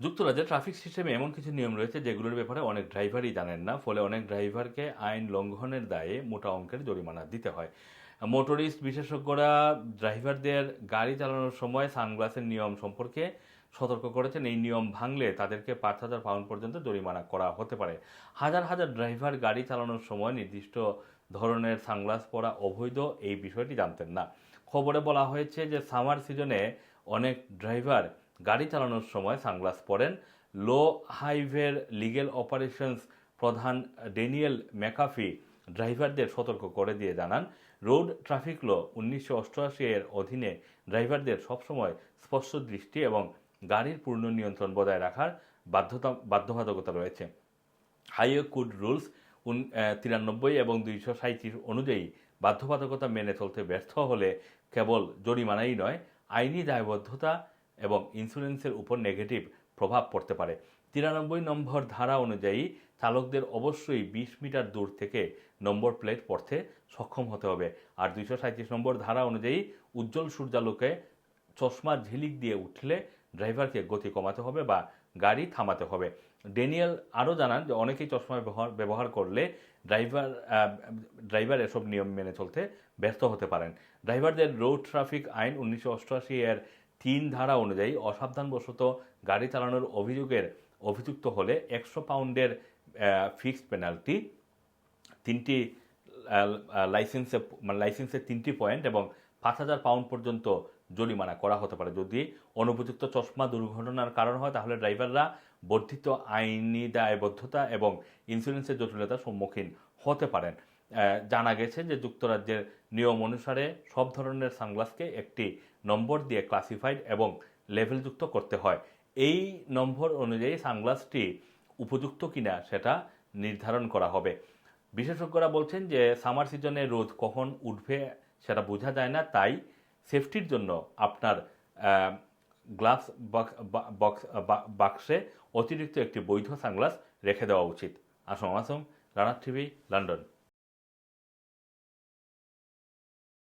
যুক্তরাজ্যের ট্রাফিক সিস্টেমে এমন কিছু নিয়ম রয়েছে যেগুলোর ব্যাপারে অনেক ড্রাইভারই জানেন না, ফলে অনেক ড্রাইভারকে আইন লঙ্ঘনের দায়ে মোটা অঙ্কের জরিমানা দিতে হয়। মোটরিস্ট বিশেষজ্ঞরা ড্রাইভারদের গাড়ি চালানোর সময় সানগ্লাসের নিয়ম সম্পর্কে সতর্ক করেছেন। এই নিয়ম ভাঙলে তাদেরকে পাঁচ হাজার পাউন্ড পর্যন্ত জরিমানা করা হতে পারে। হাজার হাজার ড্রাইভার গাড়ি চালানোর সময় নির্দিষ্ট ধরনের সানগ্লাস পরা অবৈধ এই বিষয়টি জানতেন না। খবরে বলা হয়েছে যে সামার সিজনে অনেক ড্রাইভার গাড়ি চালানোর সময় সানগ্লাস পরেন। লো হাইভের লিগেল অপারেশনস প্রধান ডেনিয়েল ম্যাকাফি ড্রাইভারদের সতর্ক করে দিয়ে জানান, রোড ট্রাফিক ল উনিশশো অষ্টআশি এর অধীনে ড্রাইভারদের সবসময় স্পষ্ট দৃষ্টি এবং গাড়ির পূর্ণ নিয়ন্ত্রণ বজায় রাখার বাধ্যতা বাধ্যবাধকতা রয়েছে। হাইওয়ে কুড রুলস উন তিরানব্বই এবং দুইশো সাঁত্রিশ অনুযায়ী বাধ্যবাধকতা মেনে চলতে ব্যর্থ হলে কেবল জরিমানাই নয়, আইনি দায়বদ্ধতা এবং ইন্স্যুরেন্সের উপর নেগেটিভ প্রভাব পড়তে পারে। তিরানব্বই নম্বর ধারা অনুযায়ী চালকদের অবশ্যই বিশ মিটার দূর থেকে নম্বর প্লেট পড়তে সক্ষম হতে হবে। আর দুইশো সাঁত্রিশ নম্বর ধারা অনুযায়ী উজ্জ্বল সূর্যালোকে চশমার ঝিলিক দিয়ে উঠলে ড্রাইভারকে গতি কমাতে হবে বা গাড়ি থামাতে হবে। ডেনিয়েল আরও জানান যে অনেকেই চশমা ব্যবহার ব্যবহার করলে ড্রাইভার ড্রাইভার এসব নিয়ম মেনে চলতে ব্যর্থ হতে পারেন। ড্রাইভারদের রোড ট্রাফিক আইন উনিশশো অষ্টআশি এর তিন ধারা অনুযায়ী অসাবধানবশত গাড়ি চালানোর অভিযোগের অভিযুক্ত হলে একশো পাউন্ডের ফিক্সড পেনাল্টি তিনটি লাইসেন্সে মানে লাইসেন্সের তিনটি পয়েন্ট এবং পাঁচ হাজার পাউন্ড পর্যন্ত জরিমানা করা হতে পারে। যদি অনুপযুক্ত চশমা দুর্ঘটনার কারণ হয়, তাহলে ড্রাইভাররা বর্ধিত আইনি দায়বদ্ধতা এবং ইন্স্যুরেন্সের জটিলতার সম্মুখীন হতে পারেন। জানা গেছে যে যুক্তরাজ্যের নিয়ম অনুসারে সব ধরনের সানগ্লাসকে একটি নম্বর দিয়ে ক্লাসিফাইড এবং লেভেলযুক্ত করতে হয়। এই নম্বর অনুযায়ী সানগ্লাসটি উপযুক্ত কিনা সেটা নির্ধারণ করা হবে। বিশেষজ্ঞরা বলছেন যে সামার সিজনে রোদ কখন উঠবে সেটা বোঝা যায় না, তাই সেফটির জন্য আপনার গ্লাস বক্স বাক্সে অতিরিক্ত একটি বৈধ সানগ্লাস রেখে দেওয়া উচিত। আসম আসম রানার টিভি, লন্ডন।